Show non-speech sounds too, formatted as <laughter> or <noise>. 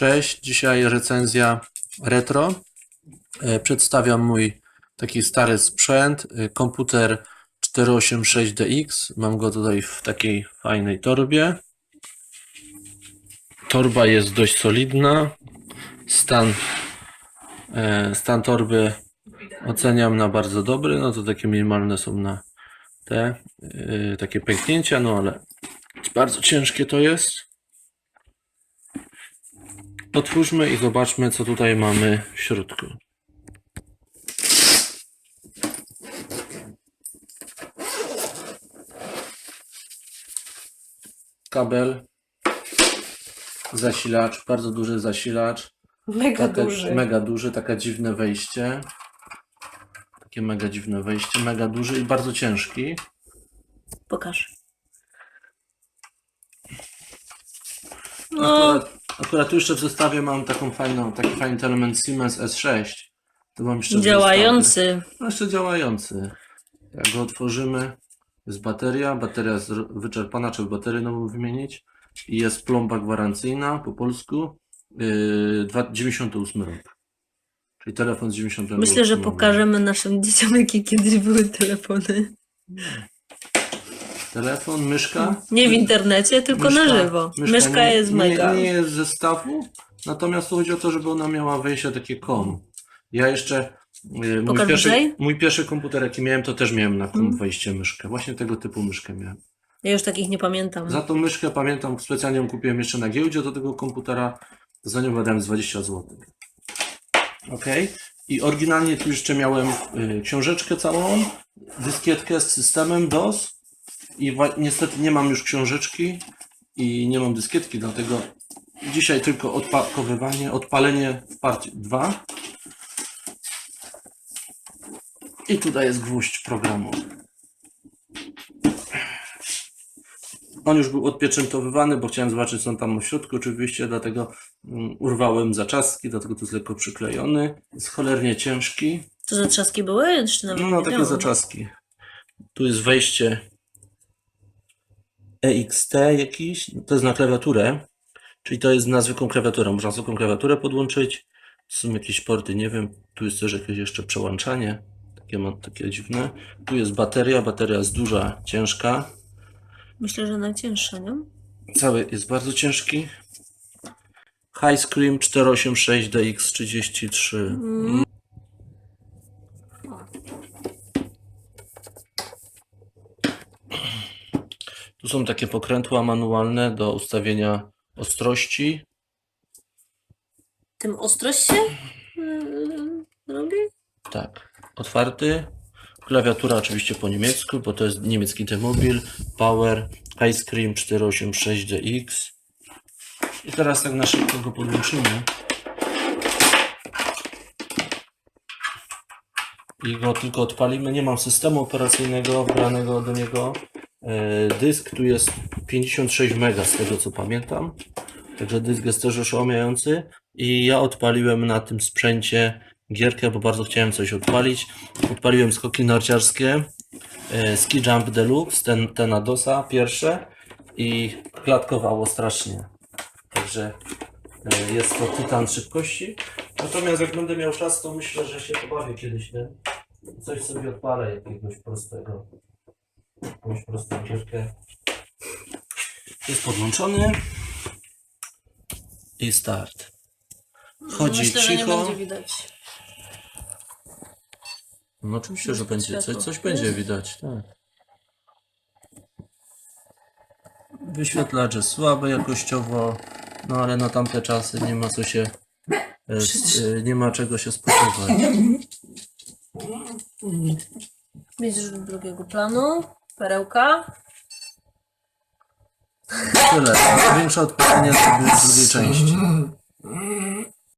Cześć, dzisiaj recenzja retro. E, Przedstawiam mój taki stary sprzęt, e, komputer 486DX. Mam go tutaj w takiej fajnej torbie. Torba jest dość solidna. Stan, e, stan torby oceniam na bardzo dobry. No to takie minimalne są na te takie pęknięcia, no ale bardzo ciężkie to jest. Otwórzmy i zobaczmy, co tutaj mamy w środku. Kabel, zasilacz, bardzo duży zasilacz, Mega taka, duży. mega duży, taka dziwne wejście. Takie mega dziwne wejście, mega duży i bardzo ciężki. Pokaż. No, Akurat, akurat tu jeszcze w zestawie mam taką fajną, taki fajny element Siemens S6. To mam jeszcze działający. No jeszcze działający. Jak go otworzymy, jest bateria, bateria jest wyczerpana, trzeba baterię nową wymienić. I jest plomba gwarancyjna po polsku. Yy, dwa- 98 rok. Czyli telefon z 98 Myślę, że pokażemy naszym dzieciom, jakie kiedyś były telefony. Telefon, myszka. Nie w internecie, tylko na żywo. Myszka, nie, jest mega. Nie, nie jest z zestawu, natomiast tu chodzi o to, żeby ona miała wejście takie kom. Ja jeszcze. yy, Mój pierwszy, mój pierwszy komputer, jaki miałem, to też miałem na kom Mhm. wejście myszkę. Właśnie tego typu myszkę miałem. Ja już takich nie pamiętam. Za tą myszkę pamiętam, specjalnie ją kupiłem jeszcze na giełdzie do tego komputera. Za nią wydałem z 20 zł. Ok. I oryginalnie tu jeszcze miałem y, książeczkę całą, dyskietkę z systemem DOS. I niestety nie mam już książeczki i nie mam dyskietki, dlatego dzisiaj tylko odpakowywanie, odpalenie w partii 2. I tutaj jest gwóźdź programu. On już był odpieczętowywany, bo chciałem zobaczyć, co tam w środku oczywiście, dlatego mm, urwałem zaczaski, dlatego tu jest lekko przyklejony. Jest cholernie ciężki. To za trzaski były? Nawet No, takie zaczaski. Tu jest wejście EXT jakiś, to jest na klawiaturę, czyli to jest na zwykłą klawiaturę. Można zwykłą klawiaturę podłączyć. Są jakieś porty, nie wiem. Tu jest też jakieś jeszcze przełączanie. Takie, ma- takie dziwne. Tu jest bateria, bateria jest duża, ciężka. Myślę, że najcięższa, nie? Cały jest bardzo ciężki. High Scream 486 DX33. Mm. Są takie pokrętła manualne do ustawienia ostrości. Tym ostrość się yy, robi? Tak, otwarty. Klawiatura oczywiście po niemiecku, bo to jest niemiecki T-Mobil. Power, High Scream 486 DX. I teraz tak na szybko go podłączymy. I go tylko odpalimy. Nie mam systemu operacyjnego wgranego do niego. E, Dysk tu jest 56 MB z tego co pamiętam. Także dysk jest też oszałamiający. I ja odpaliłem na tym sprzęcie gierkę, bo bardzo chciałem coś odpalić. Odpaliłem skoki narciarskie, e, Ski Jump Deluxe, ten, ten na DOSa pierwsze i klatkowało strasznie. Także e, jest to tytan szybkości. Natomiast jak będę miał czas, to myślę, że się pobawię kiedyś, nie? Coś sobie odpalę jakiegoś prostego. Jakąś prostą gierkę. Jest podłączony. I start. Chodzi Myślę, że nie cicho. będzie widać. No oczywiście, że będzie. Coś, coś będzie widać, tak. Wyświetlacz jest słaby jakościowo, no ale na tamte czasy nie ma co się. e, e, Nie ma czego się spodziewać. Widzisz do drugiego planu. Perełka. Tyle. Większe sobie w drugiej części. <laughs>